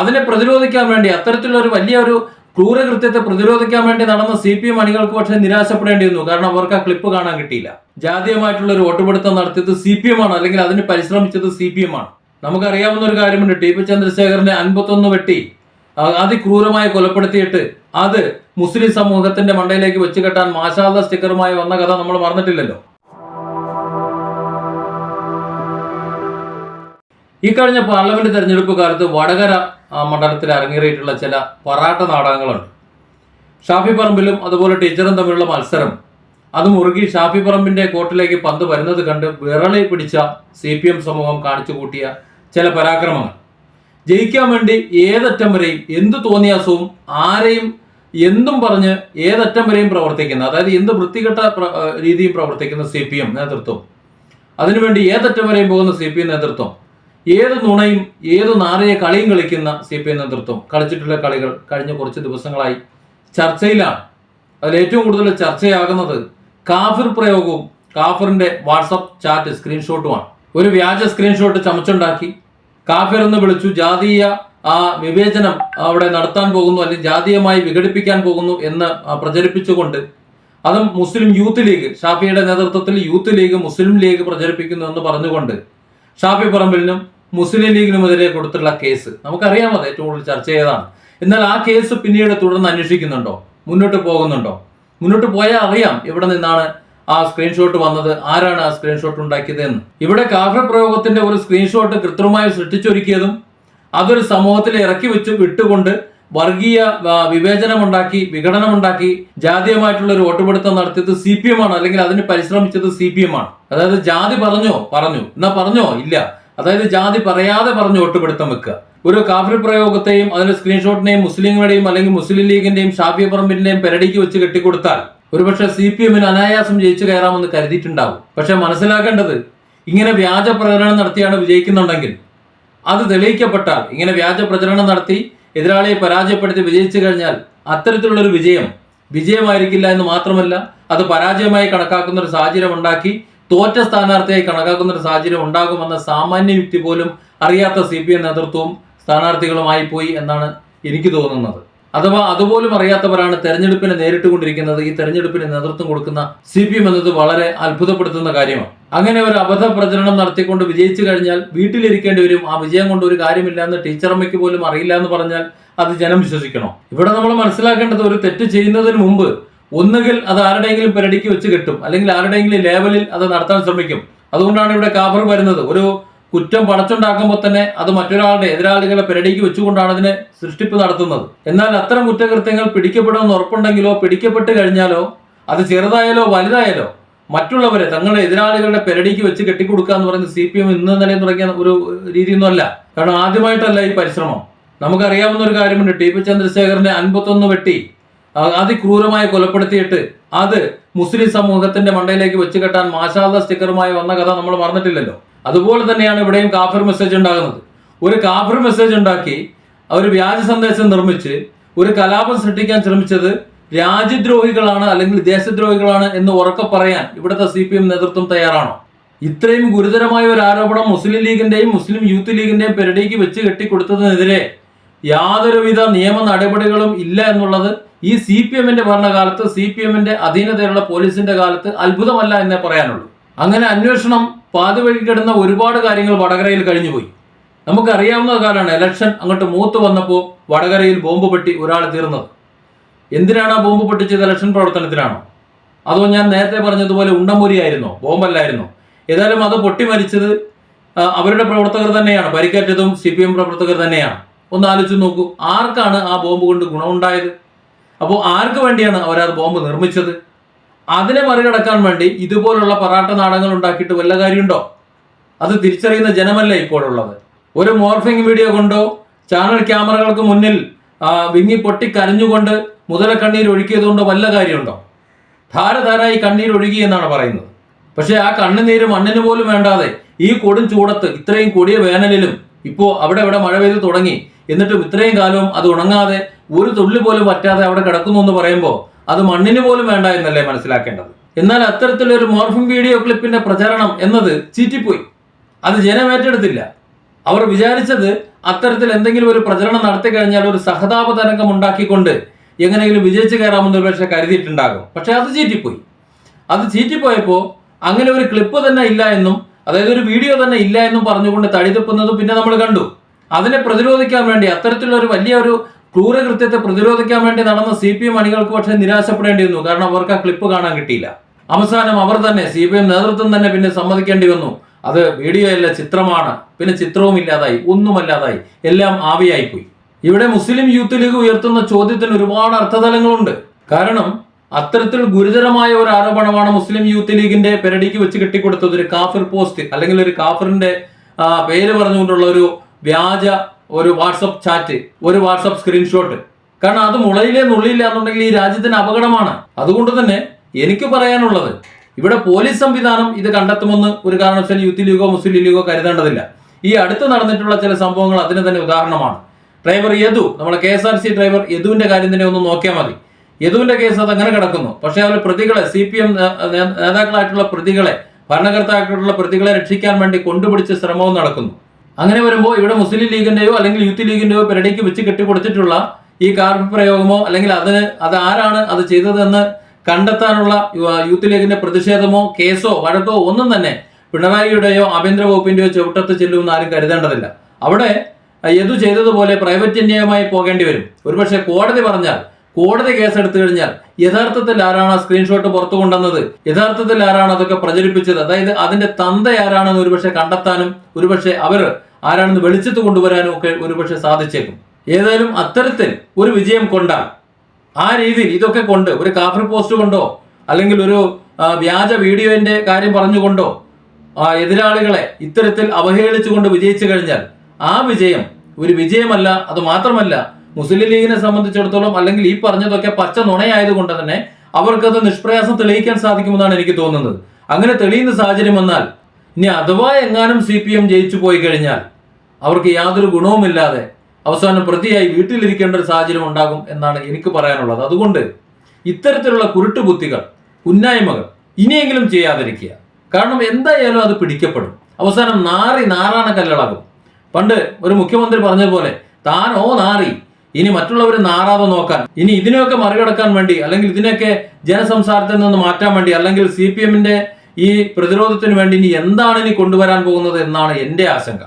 അതിനെ പ്രതിരോധിക്കാൻ വേണ്ടി അത്തരത്തിലുള്ള ഒരു വലിയ ഒരു ക്രൂരകൃത്യത്തെ പ്രതിരോധിക്കാൻ വേണ്ടി നടന്ന സി പി എം അണികൾക്ക് പക്ഷേ നിരാശപ്പെടേണ്ടി വന്നു. കാരണം അവർക്ക് ആ ക്ലിപ്പ് കാണാൻ കിട്ടിയില്ല. ജാതീയമായിട്ടുള്ള ഒരു വോട്ടുപിടുത്തം നടത്തിയത് സി പി എം ആണ്. അല്ലെങ്കിൽ അതിന് പരിശ്രമിച്ചത് സി പി എം ആണ്. നമുക്കറിയാവുന്ന ഒരു കാര്യമുണ്ട്. ടി പി ചന്ദ്രശേഖരനെ അൻപത്തൊന്ന് വെട്ടി അതിക്രൂരമായി കൊലപ്പെടുത്തിയിട്ട് അത് മുസ്ലിം സമൂഹത്തിന്റെ മണ്ടയിലേക്ക് വെച്ച് കെട്ടാൻ മാഷാദ സ്റ്റിക്കറുമായി വന്ന കഥ നമ്മൾ മറന്നിട്ടില്ലല്ലോ. ഈ കഴിഞ്ഞ പാർലമെന്റ് തെരഞ്ഞെടുപ്പ് കാലത്ത് വടകര മണ്ഡലത്തിൽ അരങ്ങേറിയിട്ടുള്ള ചില പൊറാട്ട നാടകങ്ങളുണ്ട്. ഷാഫി പറമ്പിലും അതുപോലെ ടീച്ചറും തമ്മിലുള്ള മത്സരം. അത് മുറുകി ഷാഫി പറമ്പിന്റെ കോട്ടിലേക്ക് പന്ത് വരുന്നത് കണ്ട് വിറളി പിടിച്ച സി പി എം സമൂഹം കാണിച്ചു കൂട്ടിയ ചില പരാക്രമങ്ങൾ. ജയിക്കാൻ വേണ്ടി ഏതറ്റം വരെയും എന്ത് തോന്നിയാസവും ആരെയും എന്തും പറഞ്ഞ് ഏതറ്റം വരെയും പ്രവർത്തിക്കുന്ന അതായത് എന്ത് വൃത്തികെട്ട രീതിയും പ്രവർത്തിക്കുന്ന സി പി എം നേതൃത്വം. അതിനുവേണ്ടി ഏതറ്റം വരെയും പോകുന്ന സി പി എം നേതൃത്വം. ഏത് നുണയും ഏത് നാറിയ കളിയും കളിക്കുന്ന സി പി ഐ നേതൃത്വം കളിച്ചിട്ടുള്ള കളികൾ കഴിഞ്ഞ കുറച്ച് ദിവസങ്ങളായി ചർച്ചയിലാണ്. അതിൽ ഏറ്റവും കൂടുതൽ ചർച്ചയാകുന്നത് കാഫിർ പ്രയോഗവും കാഫിറിന്റെ വാട്സപ്പ് ചാറ്റ് സ്ക്രീൻഷോട്ടുമാണ്. ഒരു വ്യാജ സ്ക്രീൻഷോട്ട് ചമച്ചുണ്ടാക്കി കാഫിർ എന്ന് വിളിച്ചു. ജാതീയ ആ വിവേചനം അവിടെ നടത്താൻ പോകുന്നു അല്ലെങ്കിൽ ജാതീയമായി വിഘടിപ്പിക്കാൻ പോകുന്നു എന്ന് പ്രചരിപ്പിച്ചുകൊണ്ട് അതും മുസ്ലിം യൂത്ത് ലീഗ് ഷാഫിയുടെ നേതൃത്വത്തിൽ യൂത്ത് ലീഗ് മുസ്ലിം ലീഗ് പ്രചരിപ്പിക്കുന്നു എന്ന് പറഞ്ഞുകൊണ്ട് ഷാഫി പറമ്പിലിനും മുസ്ലിം ലീഗിനുമെതിരെ കൊടുത്തിട്ടുള്ള കേസ്. നമുക്കറിയാം അത് ഏറ്റവും കൂടുതൽ ചർച്ച ചെയ്തതാണ്. എന്നാൽ ആ കേസ് പിന്നീട് തുടർന്ന് അന്വേഷിക്കുന്നുണ്ടോ? മുന്നോട്ട് പോകുന്നുണ്ടോ? മുന്നോട്ട് പോയാൽ അറിയാം എവിടെ നിന്നാണ് ആ സ്ക്രീൻഷോട്ട് വന്നത് ആരാണ് ആ സ്ക്രീൻഷോട്ട് ഉണ്ടാക്കിയത് എന്ന് ഇവിടെ കാഫിർ പ്രയോഗത്തിന്റെ ഒരു സ്ക്രീൻഷോട്ട് കൃത്രിമമായി സൃഷ്ടിച്ചൊരുക്കിയതും അതൊരു സമൂഹത്തിൽ ഇറക്കി വെച്ച് വിട്ടുകൊണ്ട് വർഗീയ വിവേചനമുണ്ടാക്കി വിഘടനമുണ്ടാക്കി ജാതീയമായിട്ടുള്ള ഒരു വോട്ടുപിടുത്തം നടത്തിയത് സി പി എം ആണ്. അല്ലെങ്കിൽ അതിന് പരിശ്രമിച്ചത് സി പി എം ആണ്. അതായത് ജാതി പറഞ്ഞോ പറഞ്ഞു. എന്നാ പറഞ്ഞോ ഇല്ല. അതായത് ജാതി പറയാതെ പറഞ്ഞു വോട്ടുപിടുത്തം വെക്കുക. ഒരു കാഫിർ പ്രയോഗത്തെയും അതിന്റെ സ്ക്രീൻഷോട്ടിനെയും മുസ്ലിങ്ങളുടെയും അല്ലെങ്കിൽ മുസ്ലിം ലീഗിന്റെയും ഷാഫി പറമ്പിന്റെയും പെരടിക്ക് വെച്ച് കെട്ടിക്കൊടുത്താൽ ഒരുപക്ഷെ സി പി എമ്മിന് അനായാസം ജയിച്ചു കയറാമെന്ന് കരുതിയിട്ടുണ്ടാവും. പക്ഷെ മനസ്സിലാക്കേണ്ടത് ഇങ്ങനെ വ്യാജ പ്രചരണം നടത്തിയാണ് വിജയിക്കുന്നുണ്ടെങ്കിൽ അത് തെളിയിക്കപ്പെട്ടാൽ ഇങ്ങനെ വ്യാജ പ്രചരണം നടത്തി എതിരാളിയെ പരാജയപ്പെടുത്തി വിജയിച്ചു കഴിഞ്ഞാൽ അത്തരത്തിലുള്ള ഒരു വിജയം വിജയമായിരിക്കില്ല എന്ന് മാത്രമല്ല അത് പരാജയമായി കണക്കാക്കുന്ന ഒരു സാഹചര്യം ഉണ്ടാക്കി തോറ്റ സ്ഥാനാർത്ഥിയായി കണക്കാക്കുന്ന ഒരു സാഹചര്യം ഉണ്ടാകുമെന്ന സാമാന്യ യുക്തി പോലും അറിയാത്ത സി പി എം നേതൃത്വവും സ്ഥാനാർത്ഥികളുമായി പോയി എന്നാണ് എനിക്ക് തോന്നുന്നത്. അഥവാ അതുപോലും അറിയാത്തവരാണ് തെരഞ്ഞെടുപ്പിനെ നേരിട്ടുകൊണ്ടിരിക്കുന്നത് ഈ തെരഞ്ഞെടുപ്പിന് നേതൃത്വം കൊടുക്കുന്ന സി പി എം എന്നത് വളരെ അത്ഭുതപ്പെടുത്തുന്ന കാര്യമാണ്. അങ്ങനെ ഒരു അബദ്ധ പ്രചരണം നടത്തിക്കൊണ്ട് വിജയിച്ചു കഴിഞ്ഞാൽ വീട്ടിലിരിക്കേണ്ടി വരും ആ വിജയം കൊണ്ട് ഒരു കാര്യമില്ല എന്ന് ടീച്ചറമ്മയ്ക്ക് പോലും അറിയില്ല എന്ന് പറഞ്ഞാൽ അത് ജനം വിശ്വസിക്കണോ? ഇവിടെ നമ്മൾ മനസ്സിലാക്കേണ്ടത് ഒരു തെറ്റ് ചെയ്യുന്നതിന് മുമ്പ് ഒന്നുകിൽ അത് ആരുടെയെങ്കിലും പെരടിക്ക് വെച്ച് കെട്ടും അല്ലെങ്കിൽ ആരുടെയെങ്കിലും ലേവലിൽ അത് നടത്താൻ ശ്രമിക്കും. അതുകൊണ്ടാണ് ഇവിടെ കാബർ വരുന്നത്. ഒരു കുറ്റം പടച്ചുണ്ടാക്കുമ്പോൾ തന്നെ അത് മറ്റൊരാളുടെ എതിരാളികളെ പെരടിക്ക് വെച്ചുകൊണ്ടാണ് അതിനെ സൃഷ്ടിപ്പ് നടത്തുന്നത്. എന്നാൽ അത്തരം കുറ്റകൃത്യങ്ങൾ പിടിക്കപ്പെടുമെന്ന് ഉറപ്പുണ്ടെങ്കിലോ പിടിക്കപ്പെട്ട് കഴിഞ്ഞാലോ അത് ചെറുതായാലോ വലുതായാലോ മറ്റുള്ളവരെ തങ്ങളുടെ എതിരാളികളുടെ പെരടിക്ക് വെച്ച് കെട്ടിക്കൊടുക്കുക എന്ന് പറയുന്നത് സി പി എം ഇന്ന് നിലയിൽ തുടങ്ങിയ ഒരു രീതിയൊന്നുമല്ല. കാരണം ആദ്യമായിട്ടല്ല ഈ പരിശ്രമം. നമുക്കറിയാവുന്ന ഒരു കാര്യമുണ്ട്. ടി പി ചന്ദ്രശേഖരനെ അൻപത്തൊന്ന് വെട്ടി അതിക്രൂരമായി കൊലപ്പെടുത്തിയിട്ട് അത് മുസ്ലിം സമൂഹത്തിന്റെ മണ്ടയിലേക്ക് വെച്ച് കെട്ടാൻ മാഷാദ സ്റ്റിക്കറുമായി വന്ന കഥ നമ്മൾ മറന്നിട്ടില്ലല്ലോ. അതുപോലെ തന്നെയാണ് ഇവിടെയും കാഫിർ മെസ്സേജ് ഉണ്ടാകുന്നത്. ഒരു കാഫിർ മെസ്സേജ് ഉണ്ടാക്കി ഒരു വ്യാജ സന്ദേശം നിർമ്മിച്ച് ഒരു കലാപം സൃഷ്ടിക്കാൻ ശ്രമിച്ചത് രാജ്യദ്രോഹികളാണ് അല്ലെങ്കിൽ ദേശദ്രോഹികളാണ് എന്ന് ഉറക്കെ പറയാൻ ഇവിടുത്തെ സി പി എം നേതൃത്വം തയ്യാറാണോ? ഇത്രയും ഗുരുതരമായ ഒരു ആരോപണം മുസ്ലിം ലീഗിന്റെയും മുസ്ലിം യൂത്ത് ലീഗിന്റെയും പെരടിക്ക് വെച്ച് കെട്ടിക്കൊടുത്തതിനെതിരെ യാതൊരുവിധ നിയമ നടപടികളും ഇല്ല എന്നുള്ളത് ഈ സി പി എമ്മിന്റെ ഭരണകാലത്ത് സി പി എമ്മിന്റെ അധീനതയിലുള്ള പോലീസിന്റെ കാലത്ത് അത്ഭുതമല്ല എന്നേ പറയാനുള്ളൂ. അങ്ങനെ അന്വേഷണം പാതിവഴി കിടന്ന ഒരുപാട് കാര്യങ്ങൾ വടകരയിൽ കഴിഞ്ഞുപോയി. നമുക്കറിയാവുന്ന കാലമാണ് ഇലക്ഷൻ അങ്ങോട്ട് മൂത്ത് വന്നപ്പോൾ വടകരയിൽ ബോംബ് പൊട്ടി ഒരാൾ തീർന്നത്. എന്തിനാണ് ആ ബോംബ് പൊട്ടിച്ചത് ഇലക്ഷൻ പ്രവർത്തനത്തിനാണോ അതോ ഞാൻ നേരത്തെ പറഞ്ഞതുപോലെ ഉണ്ടമുരിയായിരുന്നോ ബോംബല്ലായിരുന്നോ? ഏതായാലും അത് പൊട്ടി മരിച്ചത് അവരുടെ പ്രവർത്തകർ തന്നെയാണ്. പരിക്കേറ്റതും സി പി എം പ്രവർത്തകർ തന്നെയാണ്. ഒന്ന് ആലോചിച്ച് നോക്കൂ ആർക്കാണ് ആ ബോംബ് കൊണ്ട് ഗുണമുണ്ടായത്? അപ്പോൾ ആർക്ക് വേണ്ടിയാണ് അവർ ആ ബോംബ് നിർമ്മിച്ചത്? അതിനെ മറികടക്കാൻ വേണ്ടി ഇതുപോലുള്ള പറാട്ട നാടകങ്ങൾ ഉണ്ടാക്കിയിട്ട് വല്ല കാര്യമുണ്ടോ? അത് തിരിച്ചറിയുന്ന ജനമല്ലേ ഇപ്പോഴുള്ളത്? ഒരു മോർഫിംഗ് വീഡിയോ കൊണ്ടോ ചാനൽ ക്യാമറകൾക്ക് മുന്നിൽ വിങ്ങി പൊട്ടി കരഞ്ഞുകൊണ്ട് മുതല കണ്ണീർ ഒഴുക്കിയതുകൊണ്ടോ വല്ല കാര്യമുണ്ടോ? ധാരധാരായി കണ്ണീർ ഒഴുകി എന്നാണ് പറയുന്നത്. പക്ഷേ ആ കണ്ണുനീര് മണ്ണിന് പോലും വേണ്ടാതെ ഈ കൊടും ചൂടത്ത് ഇത്രയും കൊടിയ വേനലിലും ഇപ്പോൾ അവിടെ ഇവിടെ മഴ പെയ്ത് തുടങ്ങി. എന്നിട്ടും ഇത്രയും കാലവും അത് ഉണങ്ങാതെ ഒരു തുള്ളി പോലും പറ്റാതെ അവിടെ കിടക്കുന്നു എന്ന് പറയുമ്പോൾ അത് മണ്ണിന് പോലും വേണ്ട എന്നല്ലേ മനസ്സിലാക്കേണ്ടത്. എന്നാൽ അത്തരത്തിലൊരു മോർഫിംഗ് വീഡിയോ ക്ലിപ്പിന്റെ പ്രചരണം എന്നത് ചീറ്റിപ്പോയി. അത് ജനം ഏറ്റെടുത്തില്ല. അവർ വിചാരിച്ചത് അത്തരത്തിൽ എന്തെങ്കിലും ഒരു പ്രചരണം നടത്തി കഴിഞ്ഞാൽ ഒരു സഹതാപ തരംഗം ഉണ്ടാക്കിക്കൊണ്ട് എങ്ങനെയെങ്കിലും വിജയിച്ചു കയറാമെന്ന് ഒരുപക്ഷെ കരുതിയിട്ടുണ്ടാകും. പക്ഷെ അത് ചീറ്റിപ്പോയി. അത് ചീറ്റിപ്പോയപ്പോൾ അങ്ങനെ ഒരു ക്ലിപ്പ് തന്നെ ഇല്ല എന്നും അതായത് ഒരു വീഡിയോ തന്നെ ഇല്ല എന്നും പറഞ്ഞുകൊണ്ട് തടിതപ്പുന്നതും പിന്നെ നമ്മൾ കണ്ടു. അതിനെ പ്രതിരോധിക്കാൻ വേണ്ടി അത്തരത്തിലുള്ള ഒരു വലിയ ഒരു ക്രൂരകൃത്യത്തെ പ്രതിരോധിക്കാൻ വേണ്ടി നടന്ന സി പി എം അണികൾക്ക് പക്ഷേ നിരാശപ്പെടേണ്ടി വന്നു. കാരണം അവർക്ക് ആ ക്ലിപ്പ് കാണാൻ കിട്ടിയില്ല. അവസാനം അവർ തന്നെ സി പി എം നേതൃത്വം തന്നെ പിന്നെ സമ്മതിക്കേണ്ടി വന്നു. അത് വീഡിയോ അല്ല ചിത്രമാണ്. പിന്നെ ചിത്രവും ഇല്ലാതായി ഒന്നുമല്ലാതായി. എല്ലാം ആവിയായി പോയി ഇവിടെ മുസ്ലിം യൂത്ത് ലീഗ് ഉയർത്തുന്ന ചോദ്യത്തിന് ഒരുപാട് അർത്ഥതലങ്ങളുണ്ട്. കാരണം അത്തരത്തിൽ ഗുരുതരമായ ഒരു ആരോപണമാണ് മുസ്ലിം യൂത്ത് ലീഗിന്റെ പെരടിക്ക് വെച്ച് കെട്ടിക്കൊടുത്തത് ഒരു കാഫിർ പോസ്റ്റ് അല്ലെങ്കിൽ ഒരു കാഫിറിന്റെ പേര് പറഞ്ഞുകൊണ്ടുള്ള ഒരു വ്യാജ ഒരു വാട്സപ്പ് ചാറ്റ് ഒരു വാട്സപ്പ് സ്ക്രീൻഷോട്ട് കാരണം അത് മുളയിലേ നുള്ളിയില്ല എന്നുണ്ടെങ്കിൽ ഈ രാജ്യത്തിന് അപകടമാണ്. അതുകൊണ്ട് തന്നെ എനിക്ക് പറയാനുള്ളത് ഇവിടെ പോലീസ് സംവിധാനം ഇത് കണ്ടെത്തുമെന്ന് ഒരു കാരണവശാലും യൂത്ത് ലീഗോ മുസ്ലിം ലീഗോ കരുതേണ്ടതില്ല. ഈ അടുത്ത് നടന്നിട്ടുള്ള ചില സംഭവങ്ങൾ അതിന് തന്നെ ഉദാഹരണമാണ്. ഡ്രൈവർ യദു നമ്മളെ K S R C driver യദുവിന്റെ കാര്യം തന്നെ ഒന്ന് നോക്കിയാൽ മതി. യദുവിന്റെ കേസ് അത് അങ്ങനെ കിടക്കുന്നു. പക്ഷേ അവർ പ്രതികളെ സി പി എം നേതാക്കളായിട്ടുള്ള പ്രതികളെ ഭരണകർത്താക്കളായിട്ടുള്ള പ്രതികളെ രക്ഷിക്കാൻ വേണ്ടി കൊണ്ടുപിടിച്ച ശ്രമവും നടക്കുന്നു. അങ്ങനെ വരുമ്പോൾ ഇവിടെ മുസ്ലിം ലീഗിന്റെയോ അല്ലെങ്കിൽ യൂത്ത് ലീഗിന്റെയോ പെരടിക്ക് വെച്ച് കെട്ടിക്കൊടുത്തിട്ടുള്ള ഈ കാർഡ് പ്രയോഗമോ അല്ലെങ്കിൽ അതിന് അത് ആരാണ് അത് ചെയ്തതെന്ന് കണ്ടെത്താനുള്ള യൂത്ത് ലീഗിന്റെ പ്രതിഷേധമോ കേസോ വഴക്കോ ഒന്നും തന്നെ പിണറായിയുടെയോ ആഭ്യന്തര വകുപ്പിന്റെയോ ചവിട്ടത്ത് ചെല്ലുമെന്ന് ആരും കരുതേണ്ടതില്ല. അവിടെ യദു ചെയ്തതുപോലെ പ്രൈവറ്റ് ന്യായമായി പോകേണ്ടി വരും. ഒരുപക്ഷെ കോടതി പറഞ്ഞാൽ കോടതി കേസെടുത്തു കഴിഞ്ഞാൽ യഥാർത്ഥത്തിൽ ആരാണ് സ്ക്രീൻഷോട്ട് പുറത്തു കൊണ്ടുവന്നത്? യഥാർത്ഥത്തിൽ ആരാണ് അതൊക്കെ പ്രചരിപ്പിച്ചത്? അതായത് അതിന്റെ തന്ത ആരാണെന്ന് ഒരുപക്ഷെ കണ്ടെത്താനും ഒരുപക്ഷെ അവർ ആരാണെന്ന് വെളിച്ചത്ത് കൊണ്ടുവരാനും ഒക്കെ ഒരുപക്ഷെ സാധിച്ചേക്കും. ഏതായാലും അത്തരത്തിൽ ഒരു വിജയം കൊണ്ടാൽ ആ രീതിയിൽ ഇതൊക്കെ കൊണ്ട് ഒരു കാഫർ പോസ്റ്റ് കൊണ്ടോ അല്ലെങ്കിൽ ഒരു വ്യാജ വീഡിയോന്റെ കാര്യം പറഞ്ഞുകൊണ്ടോ എതിരാളികളെ ഇത്തരത്തിൽ അവഹേളിച്ചുകൊണ്ട് വിജയിച്ചു കഴിഞ്ഞാൽ ആ വിജയം ഒരു വിജയമല്ല അത് മാത്രമല്ല മുസ്ലിം ലീഗിനെ സംബന്ധിച്ചിടത്തോളം അല്ലെങ്കിൽ ഈ പറഞ്ഞതൊക്കെ പച്ച നുണയായതുകൊണ്ട് തന്നെ അവർക്കത് നിഷ്പ്രയാസം തെളിയിക്കാൻ സാധിക്കുമെന്നാണ് എനിക്ക് തോന്നുന്നത്. അങ്ങനെ തെളിയുന്ന സാഹചര്യം വന്നാൽ ഇനി അഥവാ എങ്ങാനും സി പി എം ജയിച്ചു പോയി കഴിഞ്ഞാൽ അവർക്ക് യാതൊരു ഗുണവുമില്ലാതെ അവസാനം പ്രതിയായി വീട്ടിലിരിക്കേണ്ട ഒരു സാഹചര്യം ഉണ്ടാകും എന്നാണ് എനിക്ക് പറയാനുള്ളത്. അതുകൊണ്ട് ഇത്തരത്തിലുള്ള കുരുട്ടുബുദ്ധികൾ ഉന്നായ്മകൾ ഇനിയെങ്കിലും ചെയ്യാതിരിക്കുക. കാരണം എന്തായാലും അത് പിടിക്കപ്പെടും. അവസാനം നാറി നാറാണ കല്ലളാകും. പണ്ട് ഒരു മുഖ്യമന്ത്രി പറഞ്ഞതുപോലെ താനോ നാറി ഇനി മറ്റുള്ളവർ നാറാതെ നോക്കാൻ ഇനി ഇതിനെയൊക്കെ മറികടക്കാൻ വേണ്ടി അല്ലെങ്കിൽ ഇതിനെയൊക്കെ ജനസംസാരത്തിൽ നിന്ന് മാറ്റാൻ വേണ്ടി അല്ലെങ്കിൽ സി പി എമ്മിന്റെ ഈ പ്രതിരോധത്തിന് വേണ്ടി ഇനി എന്താണ് ഇനി കൊണ്ടുവരാൻ പോകുന്നത് എന്നാണ് എന്റെ ആശങ്ക.